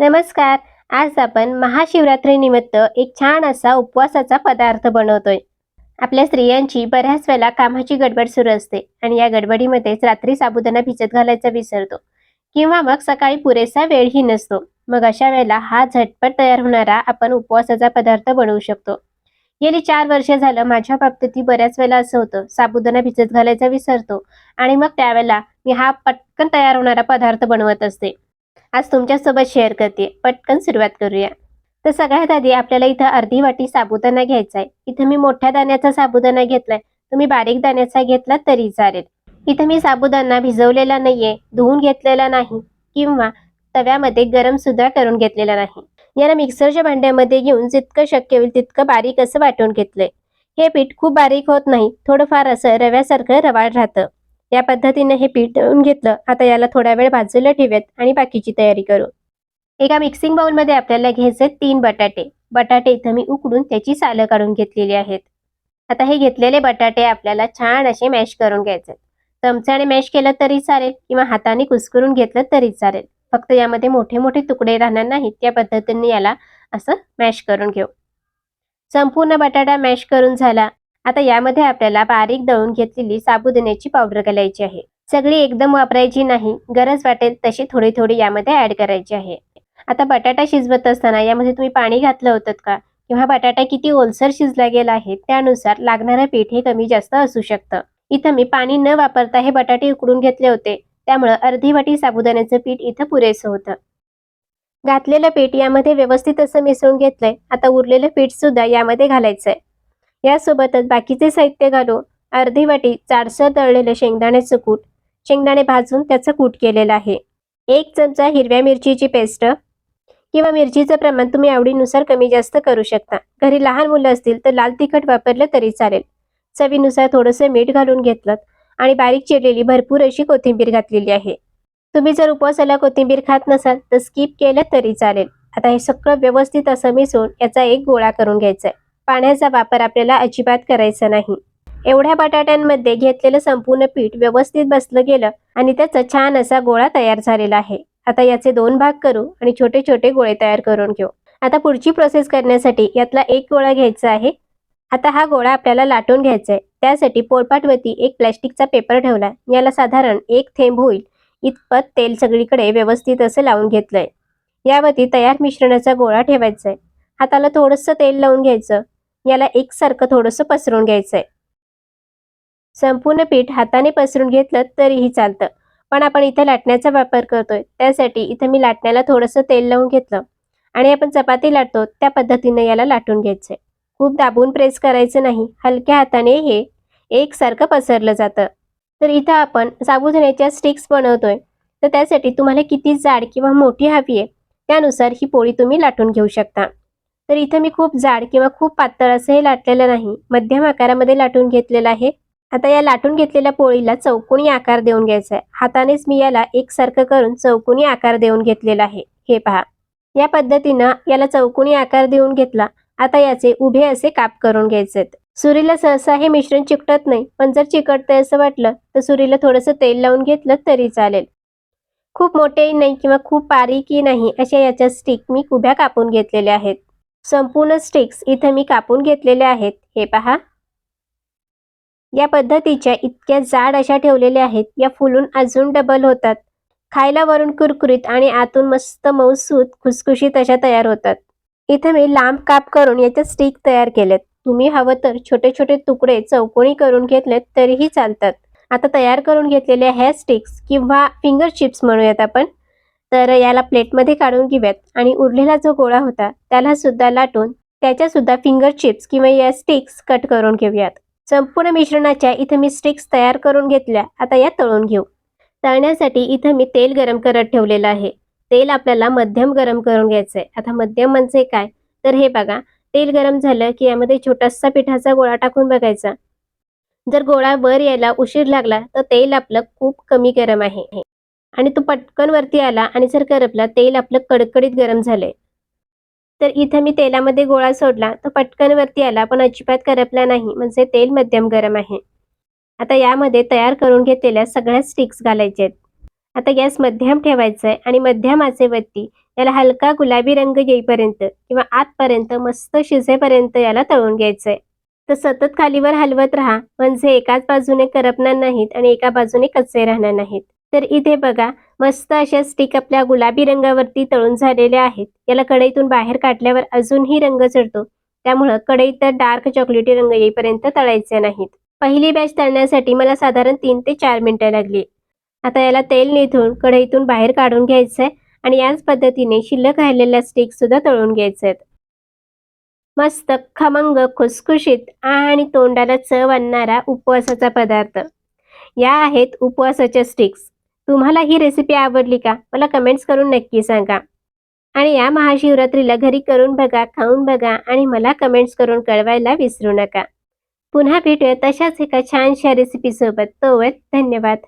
नमस्कार. आज आपण महाशिवरात्रीनिमित्त एक छान असा उपवासाचा पदार्थ बनवतोय. आपल्या स्त्रियांची बऱ्याच वेळेला कामाची गडबड सुरू असते आणि या गडबडीमध्येच रात्री साबुदाणा भिजत घालायचा विसरतो किंवा मग सकाळी पुरेसा वेळही नसतो. मग अशा वेळेला हा झटपट तयार होणारा आपण उपवासाचा पदार्थ बनवू शकतो. गेली चार वर्ष झालं माझ्या बाबतीतही बऱ्याच वेळेला असं होतं. साबुदाणा भिजत घालायचा विसरतो आणि मग त्यावेळेला मी हा पटकन तयार होणारा पदार्थ बनवत असते. आज तुमच्यासोबत शेअर करते. पटकन सुरुवात करूया. तर सगळ्यात आधी आपल्याला इथं अर्धी वाटी साबुदाणा घ्यायचा आहे. इथं मी मोठ्या दाण्याचा साबुदाणा घेतलाय. तुम्ही बारीक दाण्याचा घेतला तरी चालेल. इथं मी साबुदाणा भिजवलेला नाहीये धुवून घेतलेला नाही किंवा तव्यामध्ये गरम सुद्धा करून घेतलेला नाही. याला मिक्सरच्या भांड्यामध्ये घेऊन जितकं शक्य होईल तितकं बारीक असं वाटून घेतलंय. हे पीठ खूप बारीक होत नाही. थोडंफार असं रव्यासारखं रवाळ राहतं. या पद्धतीने हे पीठ दळून घेतलं. आता याला थोडा वेळ बाजूला ठेवूयात आणि बाकीची तयारी करू. एका मिक्सिंग बाउलमध्ये आपल्याला घ्यायचे तीन बटाटे. बटाटे इथं मी उकडून त्याची सालं काढून घेतलेली आहेत. आता हे घेतलेले बटाटे आपल्याला छान असे मॅश करून घ्यायचे. चमच्याने मॅश केलं तरी चालेल किंवा हाताने कुस्करून घेतलं तरी चालेल. फक्त यामध्ये मोठे मोठे तुकडे राहणार नाहीत. त्या पद्धतीने याला असं मॅश करून घेऊ. संपूर्ण बटाटा मॅश करून झाला. आता यामध्ये आपल्याला बारीक दळून घेतलेली साबुदाण्याची पावडर घालायची आहे. सगळी एकदम वापरायची नाही गरज वाटेल तशी थोडी थोडी यामध्ये ऍड करायची आहे. आता बटाटा शिजवत असताना यामध्ये तुम्ही पाणी घातलं होतं का? किंवा बटाटा किती ओलसर शिजला गेला आहे त्यानुसार लागणारं पीठ हे कमी जास्त असू शकतं. इथं मी पाणी न वापरता हे बटाटे उकडून घेतले होते त्यामुळं अर्धी वाटी साबुदाण्याचं पीठ इथं पुरेसं होतं. घातलेलं पीठ यामध्ये व्यवस्थित असं मिसळून घेतलंय आता उरलेलं पीठ सुद्धा यामध्ये घालायचंय. यासोबतच बाकीचे साहित्य घालून अर्धी वाटी चारसर दळलेलं शेंगदाण्याचं कूट शेंगदाणे भाजून त्याचं कूट केलेलं आहे. एक चमचा हिरव्या मिरचीची पेस्ट किंवा मिरचीचं प्रमाण तुम्ही आवडीनुसार कमी जास्त करू शकता. घरी लहान मुलं असतील तर लाल तिखट वापरलं तरी चालेल. चवीनुसार थोडंसं मीठ घालून घेतलं आणि बारीक चिरलेली भरपूर अशी कोथिंबीर घातलेली आहे. तुम्ही जर उपवासाला कोथिंबीर खात नसाल तर स्किप केलं तरी चालेल. आता हे सगळं व्यवस्थित असं मिसळून याचा एक गोळा करून घ्यायचा आहे पाण्याचा वापर आपल्याला अजिबात करायचा नाही. एवढ्या बटाट्यांमध्ये घेतलेलं संपूर्ण पीठ व्यवस्थित बसलं गेलं आणि त्याचा छान असा गोळा तयार झालेला आहे. आता याचे दोन भाग करू आणि छोटे छोटे गोळे तयार करून घेऊ. आता पुढची प्रोसेस करण्यासाठी यातला एक गोळा घ्यायचा आहे. आता हा गोळा आपल्याला लाटून घ्यायचा आहे. त्यासाठी पोळपाटवरती एक प्लॅस्टिकचा पेपर ठेवला. याला साधारण एक थेंब होईल. इतपत तेल सगळीकडे व्यवस्थित असं लावून घेतलंय. यावरती तयार मिश्रणाचा गोळा ठेवायचा आहे. हाताला थोडंसं तेल लावून घ्यायचं. याला एकसारखं थोडंसं पसरून घ्यायचंय. संपूर्ण पीठ हाताने पसरून घेतलं तरीही चालतं. पण आपण इथे लाटण्याचा वापर करतोय. त्यासाठी इथं मी लाटण्याला थोडंसं तेल लावून घेतलं आणि आपण चपाती लाटतो. त्या पद्धतीने याला लाटून घ्यायचंय. खूप दाबून प्रेस करायचं नाही. हलक्या हाताने हे एकसारखं पसरलं जातं. तर इथं आपण साबुदाण्याच्या स्टिक्स बनवतोय. तर त्यासाठी तुम्हाला किती जाड किंवा मोठी हवी आहे त्यानुसार ही पोळी तुम्ही लाटून घेऊ शकता. तर इथं मी खूप जाड किंवा खूप पातळ असं हे लाटलेलं नाही. मध्यम आकारामध्ये लाटून घेतलेलं आहे. आता या लाटून घेतलेल्या पोळीला चौकोनी आकार देऊन घ्यायचा आहे. हातानेच मी याला एकसारखं करून चौकोनी आकार देऊन घेतलेला आहे. हे पहा. या पद्धतीनं याला चौकोनी आकार देऊन घेतला. आता याचे उभे असे काप करून घ्यायचे सुरीला सहसा हे मिश्रण चिकटत नाही. पण जर चिकटतंय असं वाटलं तर सुरीला थोडंसं तेल लावून घेतलं तरी चालेल. खूप मोठेही नाही किंवा खूप बारीकही नाही अशा याच्या स्टिक मी उभ्या कापून घेतलेल्या आहेत. संपूर्ण स्टिक्स इथं मी कापून घेतलेल्या आहेत. हे पहा. या पद्धतीच्या इतक्या जाड अशा ठेवलेल्या आहेत. या फुलून अजून डबल होतात. खायला वरून कुरकुरीत आणि आतून मस्त मऊसूत खुसखुशीत अशा तयार होतात. इथं मी लांब काप करून याच्या स्टिक तयार केलेत. तुम्ही हवं तर छोटे छोटे तुकडे चौकोनी करून घेतलेत तरीही चालतात. आता तयार करून घेतलेल्या ह्या स्टिक्स किंवा फिंगर चिप्स म्हणूयात आपण. तर याला प्लेटमध्ये काढून घेऊयात. आणि उरलेला जो गोळा होता त्याला सुद्धा लाटून त्याच्या सुद्धा फिंगर चिप्स किंवा या स्टिक्स कट करून घेऊयात. संपूर्ण मिश्रणाच्या इथं मी स्टिक्स तयार करून घेतल्या. आता या तळून घेऊ. तळण्यासाठी इथं मी तेल गरम करत ठेवलेलं आहे. तेल आपल्याला मध्यम गरम करून घ्यायचं आहे आता मध्यम म्हणजे काय? तर हे बघा तेल गरम झालं की यामध्ये छोटासा पिठाचा गोळा टाकून बघायचा. जर गोळा वर यायला उशीर लागला तर तेल आपलं खूप कमी गरम आहे. आणि तो पटकन वरती आला आणि जर करपला तेल आपलं कडकडीत गरम झालंय. तर इथं मी तेलामध्ये गोळा सोडला. तो पटकन वरती आला पण अजिबात करपला नाही. म्हणजे तेल मध्यम गरम आहे. आता यामध्ये तयार करून घेतलेल्या सगळ्या स्टिक्स घालायचे आहेत. आता गॅस मध्यम ठेवायचा आहे आणि मध्यम आचेवरती याला हलका गुलाबी रंग येईपर्यंत किंवा आतपर्यंत मस्त शिजेपर्यंत याला तळून घ्यायचंय. तर सतत खालीवर हलवत राहा. म्हणजे एकाच बाजूने करपणार नाहीत आणि एका बाजूने कच्चे राहणार नाहीत. तर इथे बघा मस्त अशा स्टिक आपल्या गुलाबी रंगावरती तळून झालेल्या आहेत. याला कढईतून बाहेर काढल्यावर अजूनही रंग चढतो. त्यामुळं कढईत तर डार्क चॉकलेटी रंग येईपर्यंत तळायचे नाहीत. पहिली बॅच तळण्यासाठी मला साधारण तीन ते चार मिनिटं लागली. आता याला तेल निथून कढईतून बाहेर काढून घ्यायचंय आणि याच पद्धतीने शिल्लक राहिलेल्या स्टिक सुद्धा तळून घ्यायचे आहेत मस्त खमंग खुसखुशीत आणि तोंडाला चव आणणारा उपवासाचा पदार्थ. या आहेत उपवासाच्या स्टिक्स तुम्हाला ही रेसिपी आवडली का? मला कमेंट्स करून नक्की सांगा. आणि या महाशिवरात्रीला घरी करून बघा खाऊन बघा आणि मला कमेंट्स करून कळवायला विसरू नका. पुन्हा भेटूया तशाच एका छानशा रेसिपीसोबत तोवर धन्यवाद.